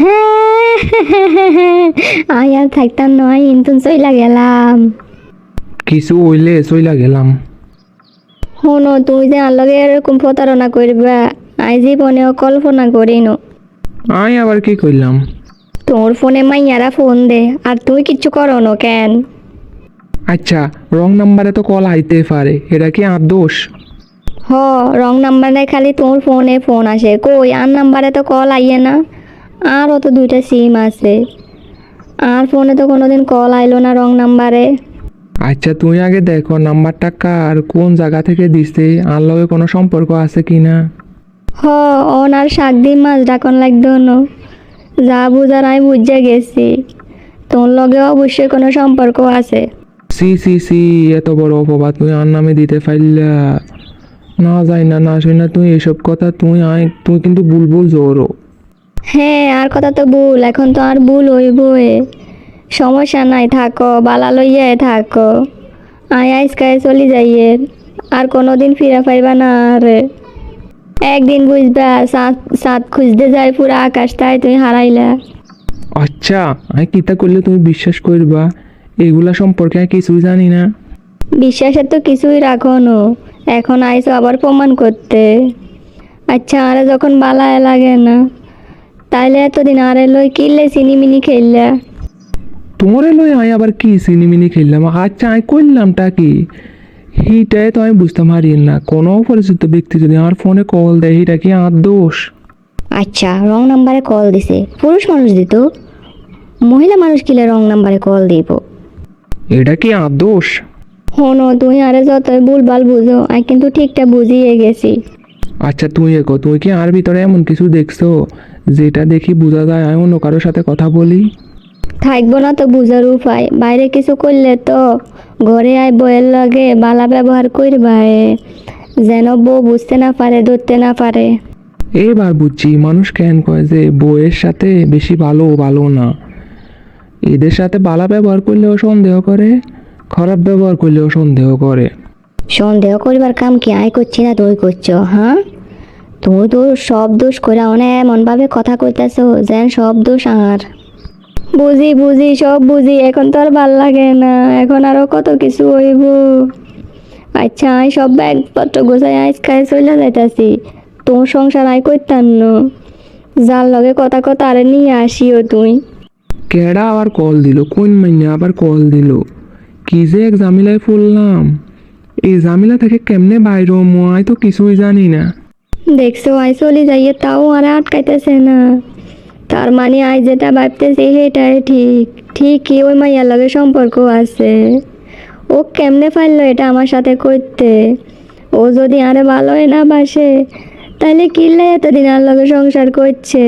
I আর থাকতাম নয় ইন্তুন চইলা গেলাম। কিছু হইলে চইলা গেলাম। শোনো তুই যে আর লগে এরকম প্রতারণা করবা আই জীবনেও কল্পনা করিনো। আই আবার কি করলাম তোর ফোনে মাইয়ারা ফোন দে আর তুই কিচ্ছু করো না কেন? আচ্ছা রং নাম্বারে তো কল আইতে পারে এটা কি আর দোষ? হ রং নাম্বারে খালি তোর ফোনে ফোন আসে কই আর নাম্বারে তো কল আইয়ে না? আরও তো দুইটা সিম আছে। আর ফোনে তো কোনোদিন কল আইলো না রং নাম্বারে আচ্ছা তুই আগে দেখো নাম্বারটা কার কোন জায়গা থেকে দিছে আর লগে কোনো সম্পর্ক আছে কি না হ ওনার শাক দিন মাছ ডাকন লাগতো না যা বুঝার আমি বুঝে গেছি। তোর লগে অবশ্যই কোনো সম্পর্ক আছে। সি সি সি এত বড় অপবাদ তুই আর নামে দিতে পারলা। না যাই না না শুই না তুই এসব কথা তুই আয় তুই কিন্তু বুলবুল জোরো হ্যাঁ আর কথা তো ভুল এখন তো আর ভুল হইবই। সমস্যা নাই থাকো বালা লইয়া থাকো। আয় আইসকায় চলি যাইয়ে আর কোনো দিন ফিরে পাইবা না আর। একদিন বুঝবা সাত সাত খুঁজতে যায় পুরো আকাশটায় তুই হারাইলা। আচ্ছা আমি কিতা করলে তুমি বিশ্বাস করবা? এগুলা সম্পর্কে কিছুই জানি না। বিশ্বাসের তো কিছুই রাখো নো। এখন আইসো আবার প্রমাণ করতে। আচ্ছা আরে যখন বালায় লাগে না। তাইলে এতদিন আরে লই কিনলে চিনিমিনি খেললা? তোমারে লই আমি আবার কি সিনিমিনি খেললাম? আচ্ছা আমি করলামটা কি? সেইটাই তো আমি বুঝতে পারি না। কোনো পরিচিত ব্যক্তি যদি আমার ফোনে কল দেয় এটা কি আর দোষ? আচ্ছা রং নাম্বারে কল দিছে। পুরুষ মানুষ দিত। মহিলা মানুষ কিলে রং নাম্বারে কল দিব? এটা কি আর দোষ? হনো তুই আরে যতই ভুলভাল বুঝো আমি কিন্তু ঠিকটা বুঝিয়ে গেছি। আচ্ছা তুই এগো তুই কি আর ভিতরে এমন কিছু দেখছ? যেটা দেখি বোঝা যায় আমি অন্য কারোর সাথে কথা বলি। থাকব না তো বুঝার উপায়। বাইরে কিছু করলে তো ঘরে আয় বইয়ের লগে বালা ব্যবহার করবা যেন বউ বুঝতে না পারে ধরতে না পারে। এবার বুঝছি মানুষ কেন কয় যে বউয়ের সাথে বেশি ভালো ভালো না। এদের সাথে বালা ব্যবহার করলেও সন্দেহ করে খারাপ ব্যবহার করলেও সন্দেহ করে। সন্দেহ করিবার কাম কি? আয় করছি না তুই করছ হ্যাঁ? তুই তো সব দোষ করে অনেক এমনভাবে কথা কইতেছো যেন সব দোষ আর। বুঝি বুঝি, সব বুঝি, এখন তো আর ভালো লাগে না, এখন আরও কত কিছু হইব। আচ্ছা আই সব ব্যাগপত্র গোছাই আইস খাই চলে যাইতাছি, তোর সংসার আয় করতাম না। যার লগে কথা কথা আরে নিয়ে আসিও তুই। কেডা আবার কল দিল? কোন মাইনে আবার কল দিল? কি যে এক জামিলায় পড়লাম। এই জামিলা থেকে কেমনে বাইর মই তো কিছুই জানি না। দেখছ আই চলে যাইয়ে তাও আর আটকাইতেছে না। তার মানে আই যেটা ভাবতেছি, সেটাই ঠিক। ঠিকই, ওই মাইয়ার লগে সম্পর্ক আছে। ও কেমনে পারল এটা আমার সাথে করতে? ও যদি আরে ভালোই না বাসে, তাহলে কিনলে এতদিন আর লগে সংসার করছে?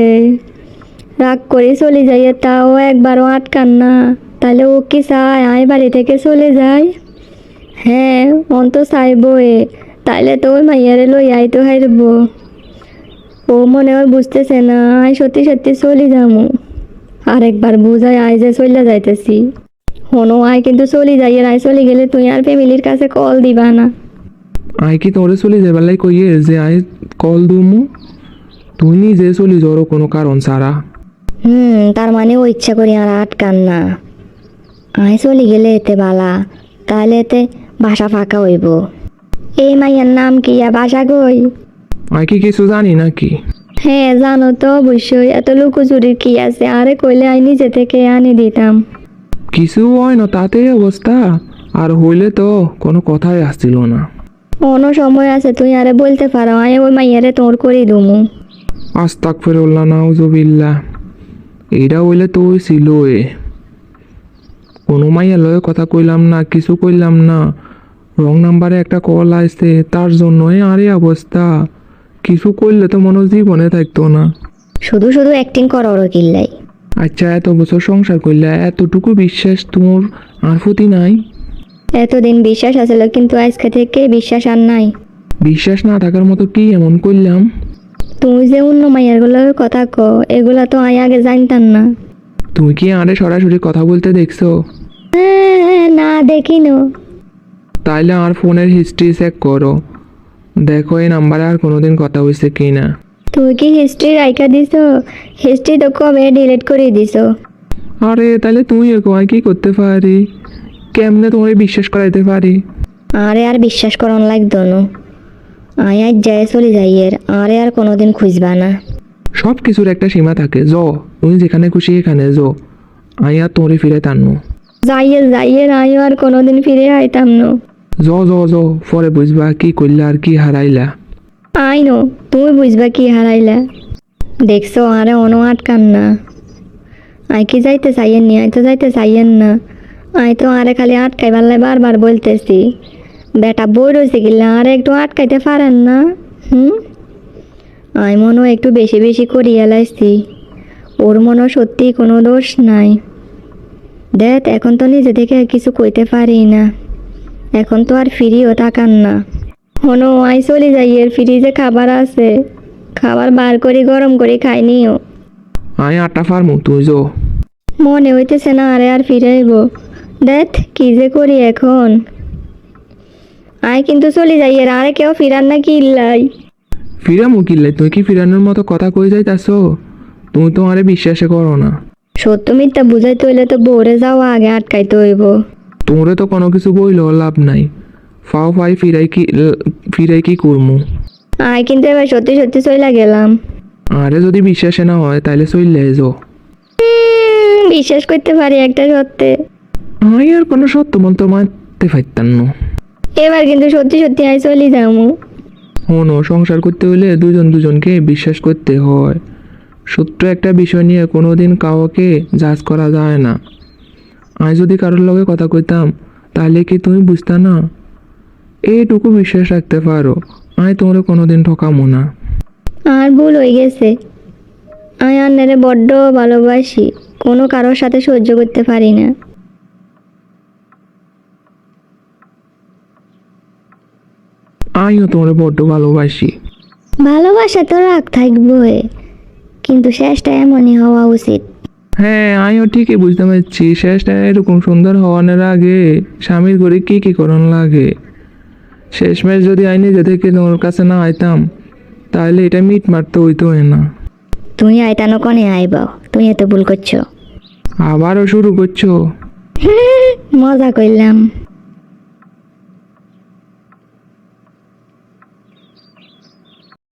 রাগ করে চলে যাইয়ে তাও একবারও আটকান না। তাহলে ও কি চায়, আয় বাড়ি থেকে চলে যায় হ্যাঁ মন তো চাইবই। তাইলে তো ওই মাইয়ারে লই তো হাইরব ও মনে হয় বুঝতেছে না আই সত্যি সত্যি চলি যামু। আরেকবার বুঝাই আই যে চলিয়া যাইতেছি। হনো আই কিন্তু চলি যাই আই চলে গেলে তুই আর ফ্যামিলির কাছে কল দিবা না। আই কি তোরে চলে যাবার লাই কইয়ে যে আই কল দুমু? তুই নিজে চলি যাওয়ারও কোনো কারণ ছাড়া হুম তার মানে ও ইচ্ছা করি আর আটকান না। আই চলে গেলে এতে বালা তাহলে এতে বাসা ফাঁকা হইব। এই মাইয়ার নাম কি আর বাসা কই? আই কি কিছু জানি নাকি? হ্যাঁ জানো তো অবশ্যই এত লুকোচুরির কি আছে? আরে কইলে আই নিজে থেকে আনি দিতাম। কিছু হয় না তাতেই অবস্থা। আর হইলে তো কোনো কথাই আসছিল না। অন্য সময় আছে তুই আরে বলতে পারো আয় ওই মাইয়ারে তোর করি দুমু। আস্তাক ফেরল্লা নাউজবিল্লা এইটা হইলে তো ছিল কোনো মাইয়া লয়ে কথা কইলাম না কিছু কইলাম না। রং নাম্বারে একটা কল আসছে তার জন্যই আরে অবস্থা। কিছু করলে তো মনে হয় জীবনে থাকতো না। শুধু শুধু অ্যাক্টিং কর ওর কিল্লাই আচ্ছা এত বছর সংসার করলে এতটুকু বিশ্বাস তোর আর প্রতি নাই? এতদিন বিশ্বাস আছিল কিন্তু আজকে থেকে বিশ্বাস আর নাই। বিশ্বাস না থাকার মতো কি এমন করলাম? তুই যে অন্য মাইয়ারগুলোর কথা ক এগুলা তো আই আগে জানতাম না। তুমি কি আরে সরাসরি কথা বলতে দেখছ? হ্যাঁ, না দেখিনো। তাইলে আর ফোনের হিস্ট্রি চেক করো। দেখো এই নাম্বারে আর কোনোদিন কথা হয়েছে কি না তুই কি হিস্ট্রি রাইখা দিছ? হিস্ট্রি তো কবে ডিলিট করে দিছ। আরে তাহলে তুই এরকম আর কি করতে পারি? কেমনে তোমার বিশ্বাস করাইতে পারি? আরে আর বিশ্বাস করন লাগতো না। আয় আজ যায় চলে যাই এর। আরে আর কোনোদিন খুঁজবা না। সব কিছুর একটা সীমা থাকে। জ তুমি যেখানে খুশি এখানে জ আই আর তোরে ফিরে টানু যাইয়ে যাইয়ে আয়ও আর কোনোদিন ফিরে আইতাম না। জ জ জ পরে বুঝবা কি করলা আর কি হারাইলা। আই নো, তুমি বুঝবা কি হারাইলা। দেখছ, আরে অন আটকান না। আই কি যাইতে চাইয়েন নি? আই তো যাইতে চাইয়েন না। আই তো আরে খালি আটকাই পারলে বারবার বলতেছি। বেটা বই রয়েছে গেলে, আর একটু আটকাইতে পারেন না? হুম? আই মনে হয় একটু বেশি বেশি করি এলাইছি ওর মনে হয় সত্যি কোনো দোষ নাই। দেখ, এখন তো নিজে থেকে কিছু কইতে পারি না। এখন তো আর ফিরিও তাকান না। হনো আই চলে যাই এর ফ্রিজে খাবার আছে। খাবার বার করে গরম করে খাই নিও। আই আটটা ফার্মু তুই জ মনে হইতেছে না আরে আর ফিরে আইব। দেখ কি যে করি এখন। আয় কিন্তু চলে যাই এর আরে কেউ ফিরান না কি ইল্লাই ফিরা মুকিল্লে তুই কি ফিরানোর মতো কথা কই যাইতাছ? তুমি তো আরে বিশ্বাসে করো না। সত্য মিথ্যা বুঝাইতে হইলে তো বোরে যাওয়া আগে আটকাইতে হইব। তোমরে তো কোনো কিছু বইলেও লাভ নাই। ফাও ফাই ফিরাই কি ফিরাই কি করমু? আয় কিন্তু এবার সত্যি সত্যি চইলা গেলাম। আরে যদি বিশ্বাসে না হয় তাহলে চললে যো বিশ্বাস করতে পারি একটা সত্যি। আমি আর কোনো সত্য মন্ত্র মানতে পারতাম না। এবার কিন্তু সত্যি সত্যি আয় চলে যাব হনো সংসার করতে হলে দুজন দুজনকে বিশ্বাস করতে হয়। সত্য একটা বিষয় নিয়ে কোনোদিন কাউকে জাজ করা যায় না। আমি যদি কারোর লগে কথা কইতাম তাহলে কি তুমি বুঝতা না? এইটুকু বিশ্বাস রাখতে পারো আমি তোমার কোনোদিন ঠকামো না। আর ভুল হয়ে গেছে। আমি আন্নারে বড্ড ভালোবাসি কোনো কারোর সাথে সহ্য করতে পারি না। আমিও তোমার বড্ড ভালোবাসি। ভালোবাসা তো রাগ থাকবে কিন্তু শেষটা এমনই হওয়া উচিত। হ্যাঁ আমিও ঠিকই বুঝতে পারছি। শেষটা এরকম সুন্দর হওয়ানোর আগে স্বামীর ঘরে কী কী করণ লাগে? শেষমেশ যদি আইনি নিজে থেকে তোমার কাছে না আইতাম তাহলে এটা মিট মারতে হইতো না। তুমি আইতানো কনে আইবা? তুমি এত ভুল করছ। আবারও শুরু করছ? মজা করলাম।